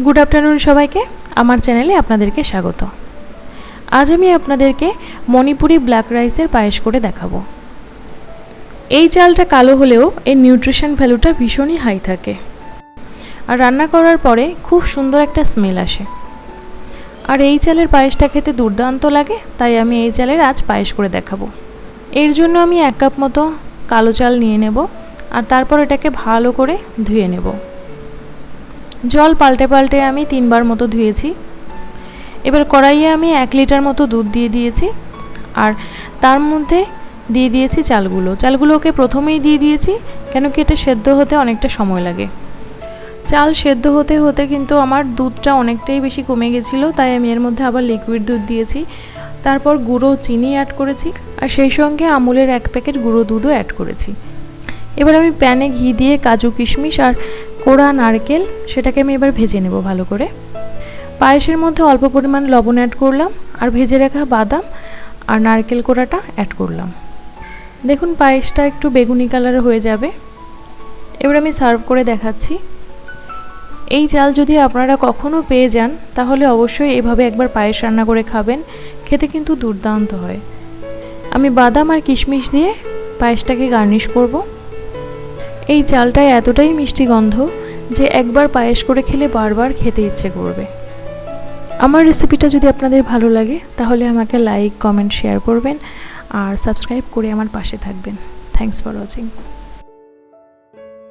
Good afternoon সবাইকে। আমার চ্যানেলে আপনাদেরকে স্বাগত। আজ আমি আপনাদেরকে মণিপুরি ব্ল্যাক রাইসের পায়েস করে দেখাবো। এই চালটা কালো হলেও এর নিউট্রিশন ভ্যালুটা ভীষণই হাই থাকে। আর রান্না করার পরে খুব সুন্দর একটা স্মেল আসে। আর এই চালের পায়েসটা খেতে দুর্দান্ত লাগে, তাই আমি এই চালের আজ পায়েস করে দেখাবো। এর জন্য আমি এক কাপ মতো কালো চাল নিয়ে নেব, আর তারপর এটাকে ভালো করে ধুয়ে নেব। জল পাল্টে পাল্টে আমি তিনবার মতো ধুয়েছি। এবার কড়াইয়ে আমি এক লিটার মতো দুধ দিয়ে দিয়েছি আর তার মধ্যে দিয়ে দিয়েছি চালগুলো। চালগুলোকে প্রথমেই দিয়ে দিয়েছি কেন কি এটা সেদ্ধ হতে অনেকটা সময় লাগে। চাল সেদ্ধ হতে হতে কিন্তু আমার দুধটা অনেকটাই বেশি কমে গেছিল, তাই আমি এর মধ্যে আবার লিকুইড দুধ দিয়েছি। তারপর গুঁড়ো, চিনি অ্যাড করেছি আর সেই সঙ্গে আমুলের এক প্যাকেট গুঁড়ো দুধও অ্যাড করেছি। এবার আমি প্যানে ঘি দিয়ে কাজু কিশমিশ আর কোড়া নারকেল সেটাকে আমি এবার ভেজে নেব ভালো করে। পায়েসের মধ্যে অল্প পরিমাণ লবণ অ্যাড করলাম আর ভেজে রাখা বাদাম আর নারকেল কোড়াটা অ্যাড করলাম। দেখুন পায়েসটা একটু বেগুনি কালার হয়ে যাবে। এবার আমি সার্ভ করে দেখাচ্ছি। এই চাল যদি আপনারা কখনও পেয়ে যান, তাহলে অবশ্যই এভাবে একবার পায়েস রান্না করে খাবেন, খেতে কিন্তু দুর্দান্ত হয়। আমি বাদাম আর কিশমিশ দিয়ে পায়েসটাকে গার্নিশ করব। এই চালটায় এতটাই মিষ্টি গন্ধ যে একবার পায়েস করে খেলে বারবার খেতে ইচ্ছে করবে। আমার রেসিপিটা যদি আপনাদের ভালো লাগে, তাহলে আমাকে লাইক কমেন্ট শেয়ার করবেন আর সাবস্ক্রাইব করে আমার পাশে থাকবেন। Thanks for watching